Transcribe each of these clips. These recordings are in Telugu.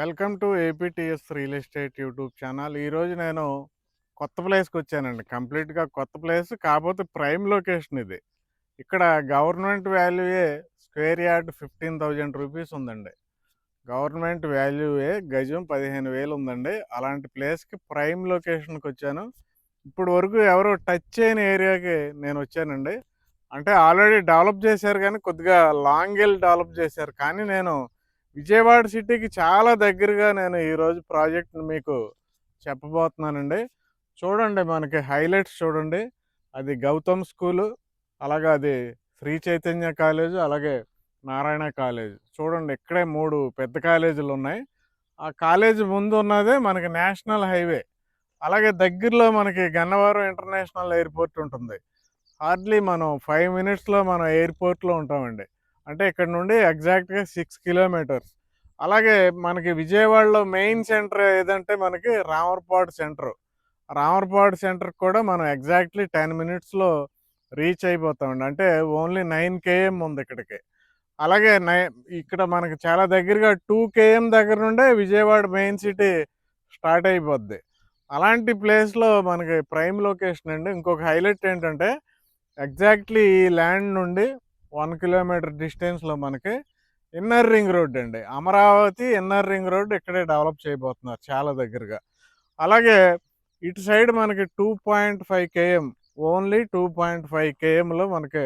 Welcome to APTS real estate YouTube channel. ఈరోజు నేను కొత్త ప్లేస్కి వచ్చానండి. కంప్లీట్గా కొత్త ప్లేస్ కాకపోతే ప్రైమ్ లొకేషన్ ఇది. ఇక్కడ government వాల్యూయే square yard fifteen thousand rupees ఉందండి. గవర్నమెంట్ వాల్యూయే గజం పదిహేను వేలు ఉందండి. అలాంటి ప్లేస్కి ప్రైమ్ లొకేషన్కి వచ్చాను. ఇప్పుడు వరకు ఎవరు టచ్ చేయని ఏరియాకి నేను వచ్చానండి. అంటే ఆల్రెడీ డెవలప్ చేశారు కానీ కొద్దిగా లాంగ్ వెళ్ళి డెవలప్ చేశారు. కానీ నేను విజయవాడ సిటీకి చాలా దగ్గరగా నేను ఈరోజు ప్రాజెక్ట్ని మీకు చెప్పబోతున్నానండి. చూడండి మనకి హైలైట్స్ చూడండి. అది గౌతమ్ స్కూలు అలాగే అది శ్రీ చైతన్య కాలేజు అలాగే నారాయణ కాలేజ్. చూడండి ఇక్కడే మూడు పెద్ద కాలేజీలు ఉన్నాయి. ఆ కాలేజీ ముందు ఉన్నదే మనకి నేషనల్ హైవే. అలాగే దగ్గరలో మనకి గన్నవరం ఇంటర్నేషనల్ ఎయిర్పోర్ట్ ఉంటుంది. హార్డ్లీ మనం ఫైవ్ మినిట్స్లో మనం ఎయిర్పోర్ట్లో ఉంటామండి. అంటే ఇక్కడ నుండి ఎగ్జాక్ట్గా సిక్స్ కిలోమీటర్స్. అలాగే మనకి విజయవాడలో మెయిన్ సెంటర్ ఏదంటే మనకి రామర్పాడు సెంటర్. రామర్పాడు సెంటర్ కూడా మనం ఎగ్జాక్ట్లీ టెన్ మినిట్స్లో రీచ్ అయిపోతామండి. అంటే ఓన్లీ నైన్ కేఎం ఉంది ఇక్కడికి. అలాగే నై ఇక్కడ మనకి చాలా దగ్గరగా టూ కేఎం దగ్గర నుండే విజయవాడ మెయిన్ సిటీ స్టార్ట్ అయిపోద్ది. అలాంటి ప్లేస్లో మనకి ప్రైమ్ లొకేషన్ అండి. ఇంకొక హైలైట్ ఏంటంటే ఎగ్జాక్ట్లీ ఈ ల్యాండ్ నుండి వన్ కిలోమీటర్ డిస్టెన్స్లో మనకి ఇన్నర్ రింగ్ రోడ్ అండి. అమరావతి ఇన్నర్ రింగ్ రోడ్ ఇక్కడే డెవలప్ చేయబోతున్నారు చాలా దగ్గరగా. అలాగే ఇటు సైడ్ మనకి two point five KM only two point five కేఎంలో మనకి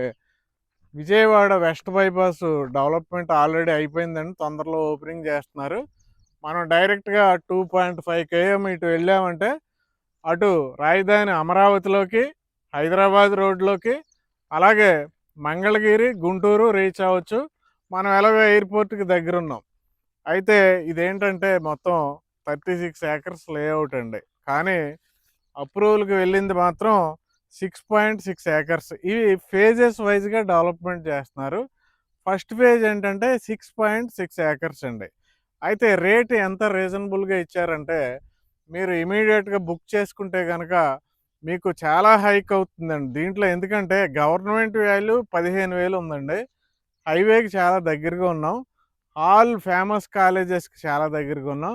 Vijayawada west bypass development already అయిపోయిందండి. తొందరలో ఓపెనింగ్ చేస్తున్నారు. మనం డైరెక్ట్గా టూ పాయింట్ ఫైవ్ కేఎం ఇటు వెళ్ళామంటే అటు రాజధాని అమరావతిలోకి హైదరాబాద్ రోడ్లోకి అలాగే మంగళగిరి గుంటూరు రీచ్ అవ్వచ్చు మనం ఎలాగో ఎయిర్పోర్ట్కి దగ్గర ఉన్నాం అయితే ఇదేంటంటే మొత్తం థర్టీ సిక్స్ ఏకర్స్ లేఅవుట్ అండి. కానీ అప్రూవల్కి వెళ్ళింది మాత్రం సిక్స్ పాయింట్ సిక్స్ ఏకర్స్. ఇవి ఫేజెస్ వైజ్గా డెవలప్మెంట్ చేస్తున్నారు. ఫస్ట్ ఫేజ్ ఏంటంటే సిక్స్ పాయింట్ సిక్స్ ఏకర్స్ అండి. అయితే రేట్ ఎంత రీజనబుల్గా ఇచ్చారంటే మీరు ఇమీడియట్గా బుక్ చేసుకుంటే కనుక మీకు చాలా హైక్ అవుతుందండి. దీంట్లో ఎందుకంటే గవర్నమెంట్ వాల్యూ పదిహేను వేలు ఉందండి. హైవేకి చాలా దగ్గరగా ఉన్నాం. ఆల్ ఫేమస్ కాలేజెస్కి చాలా దగ్గరగా ఉన్నాం.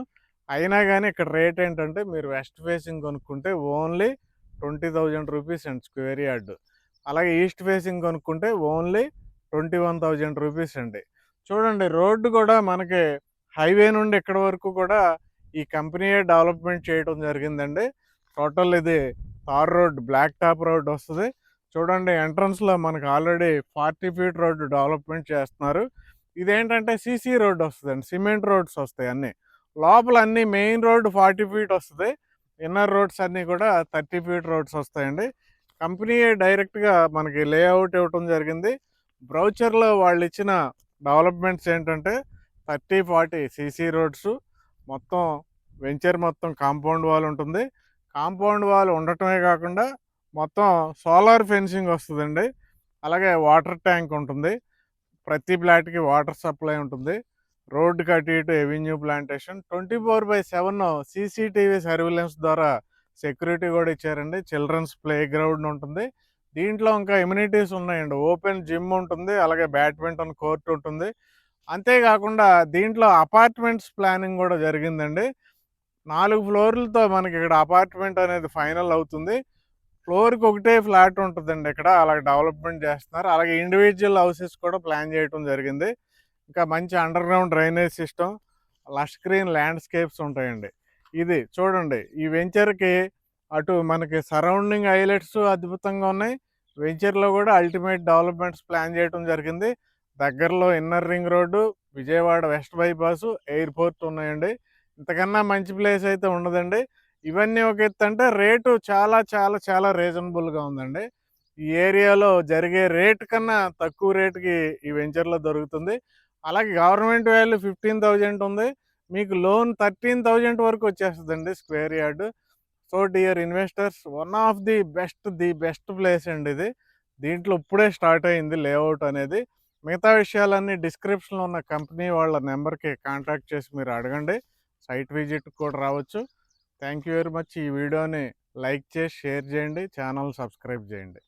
అయినా కానీ ఇక్కడ రేట్ ఏంటంటే మీరు వెస్ట్ ఫేసింగ్ కొనుక్కుంటే only twenty thousand rupees and square yard. అలాగే ఈస్ట్ ఫేసింగ్ కొనుక్కుంటే only twenty one thousand rupees అండి. చూడండి రోడ్డు కూడా మనకి హైవే నుండి ఇక్కడ వరకు కూడా ఈ కంపెనీయే డెవలప్మెంట్ చేయడం జరిగిందండి. టోటల్ ఇది tar road black top road వస్తుంది. చూడండి ఎంట్రన్స్లో మనకు already forty feet road development చేస్తున్నారు. ఇదేంటంటే సీసీ రోడ్ వస్తుందండి సిమెంట్ రోడ్స్ వస్తాయి అన్నీ. లోపల అన్ని మెయిన్ రోడ్ ఫార్టీ ఫీట్ వస్తుంది. ఇన్నర్ రోడ్స్ అన్నీ కూడా థర్టీ ఫీట్ రోడ్స్ వస్తాయండి. కంపెనీ డైరెక్ట్గా మనకి లేఅవుట్ ఇవ్వటం జరిగింది. బ్రౌచర్లో వాళ్ళు ఇచ్చిన డెవలప్మెంట్స్ ఏంటంటే థర్టీ ఫార్టీ సీసీ రోడ్స్. మొత్తం వెంచర్ మొత్తం కాంపౌండ్ వాల్ ఉంటుంది. కాంపౌండ్ వాల్ ఉండటమే కాకుండా మొత్తం సోలార్ ఫెన్సింగ్ వస్తుందండి. అలాగే వాటర్ ట్యాంక్ ఉంటుంది. ప్రతి ఫ్లాట్కి వాటర్ సప్లై ఉంటుంది. రోడ్డు కట్టి ఇటు avenue plantation. Twenty four by seven CCTV surveillance ద్వారా సెక్యూరిటీ కూడా ఇచ్చారండి. చిల్డ్రన్స్ ప్లే గ్రౌండ్ ఉంటుంది. దీంట్లో ఇంకా ఇమ్యూనిటీస్ ఉన్నాయండి. ఓపెన్ జిమ్ ఉంటుంది. అలాగే బ్యాడ్మింటన్ కోర్ట్ ఉంటుంది. అంతేకాకుండా దీంట్లో అపార్ట్మెంట్స్ ప్లానింగ్ కూడా జరిగిందండి. నాలుగు ఫ్లోర్లతో మనకి ఇక్కడ అపార్ట్మెంట్ అనేది ఫైనల్ అవుతుంది. ఫ్లోర్కి ఒకటే ఫ్లాట్ ఉంటుందండి ఇక్కడ. అలాగే డెవలప్మెంట్ చేస్తున్నారు. అలాగే ఇండివిజువల్ హౌసెస్ కూడా ప్లాన్ చేయడం జరిగింది. ఇంకా మంచి under ground drainage system lush green landscapes ఉంటాయండి. ఇది చూడండి. ఈ వెంచర్కి అటు మనకి సరౌండింగ్ హైలైట్స్ అద్భుతంగా ఉన్నాయి. వెంచర్లో కూడా అల్టిమేట్ డెవలప్మెంట్స్ ప్లాన్ చేయడం జరిగింది. దగ్గరలో inner ring road Vijayawada west bypass airport ఉన్నాయండి. ఇంతకన్నా మంచి ప్లేస్ అయితే ఉండదండి. ఇవన్నీ ఒక ఎత్తు అంటే రేటు చాలా చాలా చాలా రీజనబుల్గా ఉందండి. ఈ ఏరియాలో జరిగే రేట్ కన్నా తక్కువ రేటుకి ఈ వెంచర్లో దొరుకుతుంది. అలాగే గవర్నమెంట్ వాల్యూ ఫిఫ్టీన్ థౌజండ్ ఉంది. మీకు లోన్ థర్టీన్ థౌజండ్ వరకు వచ్చేస్తుందండి square yard. So dear investors one of the best the best place అండి ఇది. దీంట్లో ఇప్పుడే స్టార్ట్ అయింది లేఅవుట్ అనేది. మిగతా విషయాలన్నీ డిస్క్రిప్షన్లో ఉన్న కంపెనీ వాళ్ళ నెంబర్కి కాంటాక్ట్ చేసి మీరు అడగండి. సైట్ విజిట్ కూడా రావచ్చు. Thank you very much. ఈ వీడియోని లైక్ చేసి షేర్ చేయండి. ఛానల్ సబ్స్క్రైబ్ చేయండి.